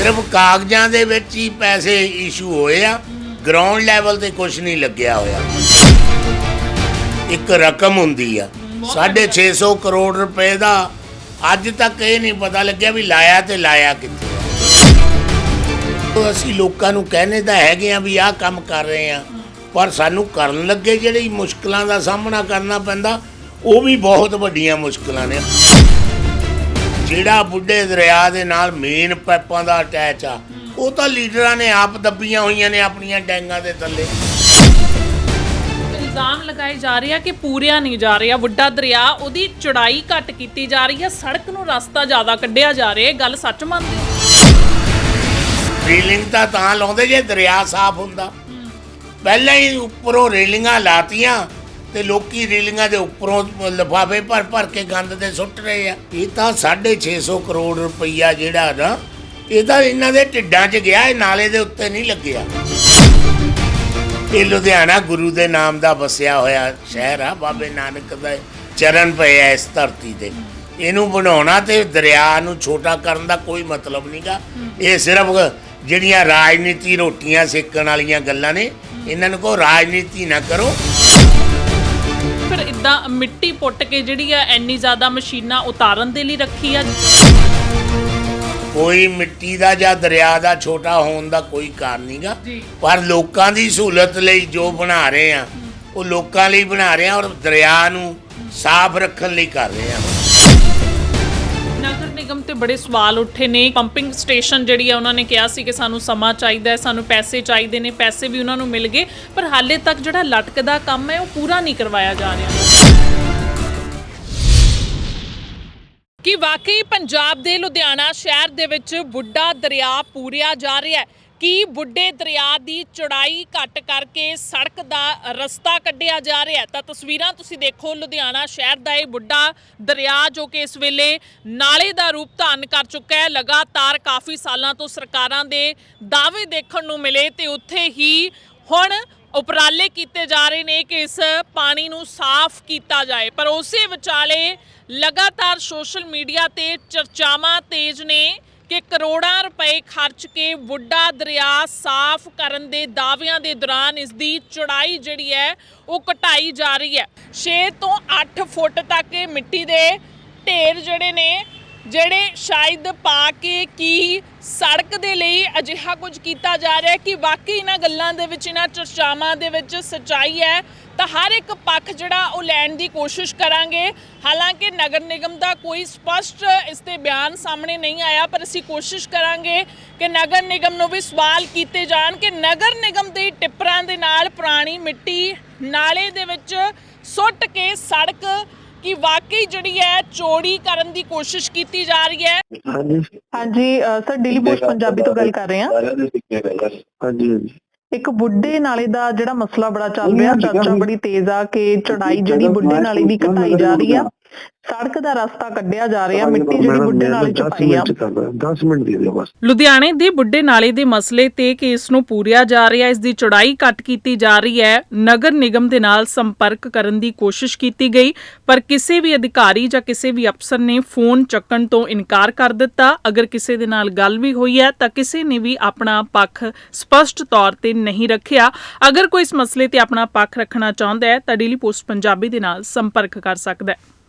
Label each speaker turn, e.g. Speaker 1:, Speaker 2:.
Speaker 1: ਸਿਰਫ ਕਾਗਜ਼ਾਂ ਦੇ ਵਿੱਚ ਹੀ ਪੈਸੇ ਇਸ਼ੂ ਹੋਏ ਆ ਗਰਾਊਂਡ ਲੈਵਲ ਤੇ ਕੁਝ ਨਹੀਂ ਲੱਗਿਆ ਹੋਇਆ। ਇੱਕ ਰਕਮ ਹੁੰਦੀ ਆ 650 ਕਰੋੜ ਰੁਪਏ ਦਾ ਅੱਜ ਤੱਕ ਇਹ ਨਹੀਂ ਪਤਾ ਲੱਗਿਆ ਵੀ ਲਾਇਆ ਤੇ ਲਾਇਆ ਕਿੱਥੇ ਅਸੀਂ ਲੋਕਾਂ ਨੂੰ ਕਹਿੰਦੇ ਤਾਂ ਹੈਗੇ ਆ ਵੀ ਆਹ ਕੰਮ ਕਰ ਰਹੇ ਆ ਪਰ ਸਾਨੂੰ ਕਰਨ ਲੱਗੇ ਜਿਹੜੀ ਮੁਸ਼ਕਲਾਂ ਦਾ ਸਾਹਮਣਾ ਕਰਨਾ ਪੈਂਦਾ ਉਹ ਵੀ ਬਹੁਤ ਵੱਡੀਆਂ ਮੁਸ਼ਕਲਾਂ ਨੇ। ਜਿਹੜਾ ਬੁੱਢੇ ਦਰਿਆ ਦੇ ਨਾਲ ਮੇਨ ਪਾਈਪਾਂ ਦਾ ਅਟੈਚ ਆ ਉਹ ਤਾਂ ਲੀਡਰਾਂ ਨੇ ਆਪ ਦੱਬੀਆਂ ਹੋਈਆਂ ਨੇ ਆਪਣੀਆਂ ਡੈਂਗਾਂ ਦੇ ਥੱਲੇ।
Speaker 2: ਇਲਜ਼ਾਮ ਲਗਾਏ ਜਾ ਰਹੇ ਆ ਕਿ ਪੂਰਿਆ ਨਹੀਂ ਜਾ ਰਿਹਾ। ਵੱਡਾ ਦਰਿਆ ਉਹਦੀ ਚੜਾਈ ਘੱਟ ਕੀਤੀ ਜਾ ਰਹੀ ਹੈ। ਸੜਕ ਨੂੰ ਰਸਤਾ ਜ਼ਿਆਦਾ ਕੱਢਿਆ ਜਾ ਰਿਹਾ। ਇਹ ਗੱਲ ਸੱਚ ਮੰਨਦੇ ਹੋ?
Speaker 1: ਰੇਲਿੰਗ ਤਾਂ ਤਾਂ ਲਾਉਂਦੇ ਜੇ ਦਰਿਆ ਸਾਫ਼ ਹੁੰਦਾ। ਪਹਿਲਾਂ ਹੀ ਉੱਪਰੋਂ ਰੇਲਿੰਗਾਂ ਲਾਤੀਆਂ ਤੇ ਲੋਕੀ ਰੇਲਿੰਗਾਂ ਦੇ ਉੱਪਰੋਂ ਲਫਾਫੇ ਭਰ ਭਰ ਕੇ ਗੰਦ ਦੇ ਸੁੱਟ ਰਹੇ ਆ। ਇਹ ਤਾਂ 650 ਕਰੋੜ ਰੁਪਈਆ ਜਿਹੜਾ ਨਾ ਇਹ ਤਾਂ ਇਹਨਾਂ ਦੇ ਢਿੱਡਾਂ 'ਚ ਗਿਆ, ਇਹ ਨਾਲੇ ਦੇ ਉੱਤੇ ਨਹੀਂ ਲੱਗਿਆ। ਇਹ ਲੁਧਿਆਣਾ ਗੁਰੂ ਦੇ ਨਾਮ ਦਾ ਵਸਿਆ ਹੋਇਆ ਸ਼ਹਿਰ ਆ, ਬਾਬੇ ਨਾਨਕ ਦਾ ਚਰਨ ਪਏ ਆ ਇਸ ਧਰਤੀ ਤੇ। ਇਹਨੂੰ ਬਣਾਉਣਾ ਤੇ ਦਰਿਆ ਨੂੰ ਛੋਟਾ ਕਰਨ ਦਾ ਕੋਈ ਮਤਲਬ ਨਹੀਂਗਾ ਇਹ ਸਿਰਫ ਜਿਹੜੀਆਂ ਰਾਜਨੀਤੀ ਰੋਟੀਆਂ ਸੇਕਣ ਵਾਲੀਆਂ ਗੱਲਾਂ ਨੇ, ਇਹਨਾਂ ਨੂੰ ਕੋ ਰਾਜਨੀਤੀ ਨਾ ਕਰੋ।
Speaker 2: ਫਿਰ ਇਦਾਂ ਮਿੱਟੀ ਪੁੱਟ ਕੇ ਜਿਹੜੀ ਆ ਇੰਨੀ ਜ਼ਿਆਦਾ ਮਸ਼ੀਨਾਂ ਉਤਾਰਨ ਦੇ ਲਈ ਰੱਖੀ ਆ?
Speaker 1: ਕੋਈ ਮਿੱਟੀ ਦਾ ਜਾਂ ਦਰਿਆ ਦਾ ਛੋਟਾ ਹੋਣ ਦਾ ਕੋਈ ਕਾਰਨ ਨਹੀਂਗਾ। ਪਰ ਲੋਕਾਂ ਦੀ ਸਹੂਲਤ ਲਈ ਜੋ ਬਣਾ ਰਹੇ ਆ ਉਹ ਲੋਕਾਂ ਲਈ ਬਣਾ ਰਹੇ ਆ ਔਰ ਦਰਿਆ ਨੂੰ ਸਾਫ਼ ਰੱਖਣ ਲਈ ਕਰ ਰਹੇ ਆ।
Speaker 2: ਨਿਗਮ ਤੇ ਬੜੇ ਸਵਾਲ ਉੱਠੇ ਨੇ। ਪੰਪਿੰਗ ਸਟੇਸ਼ਨ ਜਿਹੜੀ ਆ, ਉਹਨਾਂ ਨੇ ਕਿਹਾ ਸੀ ਕਿ ਸਾਨੂੰ ਸਮਾਂ ਚਾਹੀਦਾ ਹੈ, ਸਾਨੂੰ ਪੈਸੇ ਚਾਹੀਦੇ ਨੇ, ਪੈਸੇ ਵੀ ਉਹਨਾਂ ਨੂੰ ਮਿਲ ਗਏ, ਪਰ ਹਾਲੇ ਤੱਕ ਜਿਹੜਾ ਲਟਕਦਾ ਕੰਮ ਹੈ, ਉਹ ਪੂਰਾ ਨਹੀਂ ਕਰਵਾਇਆ ਜਾ ਰਿਹਾ। ਕਿ ਵਾਕਈ ਪੰਜਾਬ ਦੇ ਲੁਧਿਆਣਾ ਸ਼ਹਿਰ ਦੇ ਵਿੱਚ ਬੁੱਢਾ ਦਰਿਆ ਪੂਰਿਆ ਜਾ ਰਿਹਾ ਹੈ। ਕਿ ਬੁੱਢੇ ਦਰਿਆ ਦੀ ਚੌੜਾਈ ਘੱਟ ਕਰਕੇ ਸੜਕ ਦਾ ਰਸਤਾ ਕੱਢਿਆ ਜਾ ਰਿਹਾ ਤਾਂ ਤਸਵੀਰਾਂ ਤੁਸੀਂ ਦੇਖੋ, ਲੁਧਿਆਣਾ ਸ਼ਹਿਰ ਦਾ ਇਹ ਬੁੱਢਾ ਦਰਿਆ ਜੋ ਕਿ ਇਸ ਵੇਲੇ ਨਾਲੇ ਦਾ ਰੂਪ ਧਾਰਨ ਕਰ ਚੁੱਕਾ ਹੈ। ਲਗਾਤਾਰ ਕਾਫੀ ਸਾਲਾਂ ਤੋਂ ਸਰਕਾਰਾਂ ਦੇ ਦਾਅਵੇ ਦੇਖਣ ਨੂੰ ਮਿਲੇ ਤੇ ਉੱਥੇ ਹੀ ਹੁਣ ਉਪਰਾਲੇ ਕੀਤੇ ਜਾ ਰਹੇ ਨੇ ਕਿ ਇਸ ਪਾਣੀ ਨੂੰ ਸਾਫ਼ ਕੀਤਾ ਜਾਏ। ਪਰ ਉਸੇ ਵਿਚਾਲੇ ਲਗਾਤਾਰ ਸੋਸ਼ਲ ਮੀਡੀਆ ਤੇ ਚਰਚਾਵਾਂ ਤੇਜ਼ ਨੇ। ਕਿ ਕਰੋੜਾਂ ਰੁਪਏ ਖਰਚ ਕੇ ਬੁੱਢਾ ਦਰਿਆ ਸਾਫ਼ ਕਰਨ ਦੇ ਦਾਅਵਿਆਂ ਦੇ ਦੌਰਾਨ ਇਸ ਦੀ ਚੌੜਾਈ ਜਿਹੜੀ ਹੈ ਉਹ ਘਟਾਈ ਜਾ ਰਹੀ ਹੈ। 6 ਤੋਂ 8 ਫੁੱਟ ਤੱਕ ਇਹ ਮਿੱਟੀ ਦੇ ਢੇਰ ਜਿਹੜੇ ਨੇ ਜਿਹੜੇ ਸ਼ਾਇਦ ਪਾ ਕੇ ਕੀ ਸੜਕ ਦੇ ਲਈ ਅਜਿਹਾ ਕੁਝ ਕੀਤਾ ਜਾ ਰਿਹਾ ਹੈ ਕਿ ਵਾਕਈ ਇਹਨਾਂ ਗੱਲਾਂ ਦੇ ਵਿੱਚ, ਇਹਨਾਂ ਚਰਚਾਵਾਂ ਦੇ ਵਿੱਚ ਸੱਚਾਈ ਹੈ, ਤਾਂ ਹਰ ਇੱਕ ਪੱਖ ਜਿਹੜਾ ਉਹ ਲੈਣ ਦੀ ਕੋਸ਼ਿਸ਼ ਕਰਾਂਗੇ। ਹਾਲਾਂਕਿ ਨਗਰ ਨਿਗਮ ਦਾ ਕੋਈ ਸਪਸ਼ਟ ਇਸ ਤੇ ਬਿਆਨ ਸਾਹਮਣੇ ਨਹੀਂ ਆਇਆ, ਪਰ ਅਸੀਂ ਕੋਸ਼ਿਸ਼ ਕਰਾਂਗੇ ਕਿ ਨਗਰ ਨਿਗਮ ਨੂੰ ਵੀ ਸਵਾਲ ਕੀਤੇ ਜਾਣ ਕਿ ਨਗਰ ਨਿਗਮ ਦੇ ਟਿੱਪਰਾਂ ਦੇ ਨਾਲ ਪੁਰਾਣੀ ਮਿੱਟੀ ਨਾਲੇ ਦੇ ਵਿੱਚ ਸੁੱਟ ਕੇ ਸੜਕ ਕਿ ਵਾਕਈ ਜਿਹੜੀ ਹੈ ਚੋਰੀ ਕਰਨ ਦੀ ਕੋਸ਼ਿਸ਼ ਕੀਤੀ ਜਾ ਰਹੀ ਹੈ?
Speaker 3: ਹਾਂਜੀ।
Speaker 4: ਹਾਂਜੀ ਅ, ਸਰ ਡੇਲੀ ਪੋਸਟ ਪੰਜਾਬੀ ਤੋਂ ਗੱਲ ਕਰ ਰਹੇ ਹਾਂ।
Speaker 3: ਹਾਂਜੀ ਹਾਂਜੀ।
Speaker 4: ਇੱਕ ਬੁੱਢੇ ਨਾਲੇ ਦਾ ਜਿਹੜਾ ਮਸਲਾ ਬੜਾ ਚੱਲ ਰਿਹਾ ਚਰਚਾ ਬੜੀ ਤੇਜ਼ ਆ ਕਿ ਚੜਾਈ ਜਿਹੜੀ ਬੁੱਢੇ ਨਾਲੇ ਦੀ ਘਟਾਈ ਜਾ ਰਹੀ ਆ। ਸੜਕ ਦਾ ਰਸਤਾ ਕੱਢਿਆ ਜਾ ਰਿਹਾ ਮਿੱਟੀ ਜਿਹੜੀ ਬੁੱਢੇ ਨਾਲੇ ਚ ਪਾਈ ਆ।
Speaker 3: 10 ਮਿੰਟ ਦੇ ਦਿਓ ਬਸ।
Speaker 2: ਲੁਧਿਆਣੇ ਦੇ ਬੁੱਢੇ ਨਾਲੇ ਦੇ ਮਸਲੇ ਤੇ ਕਿ ਇਸ ਨੂੰ ਪੂਰਿਆ ਜਾ ਰਿਹਾ ਇਸ ਦੀ ਚੌੜਾਈ ਘੱਟ ਕੀਤੀ ਜਾ ਰਹੀ ਹੈ। ਨਗਰ ਨਿਗਮ ਦੇ ਨਾਲ ਸੰਪਰਕ ਕਰਨ ਦੀ ਕੋਸ਼ਿਸ਼ ਕੀਤੀ ਗਈ ਪਰ ਕਿਸੇ ਵੀ ਅਧਿਕਾਰੀ ਜਾਂ ਕਿਸੇ ਵੀ ਅਫਸਰ ਨੇ ਫੋਨ ਚੱਕਣ ਤੋਂ ਇਨਕਾਰ ਕਰ ਦਿੱਤਾ। ਅਗਰ ਕਿਸੇ ਦੇ ਨਾਲ ਗੱਲ ਵੀ ਹੋਈ ਹੈ ਤਾਂ ਕਿਸੇ ਨੇ ਵੀ ਆਪਣਾ ਪੱਖ ਸਪਸ਼ਟ ਤੌਰ ਤੇ ਨਹੀਂ ਰੱਖਿਆ। ਅਗਰ ਕੋਈ ਇਸ ਮਸਲੇ ਤੇ ਆਪਣਾ ਪੱਖ ਰੱਖਣਾ ਚਾਹੁੰਦਾ ਹੈ ਤਾਂ ਡੇਲੀ ਪੋਸਟ ਪੰਜਾਬੀ ਦੇ ਨਾਲ ਸੰਪਰਕ ਕਰ ਸਕਦਾ ਹੈ।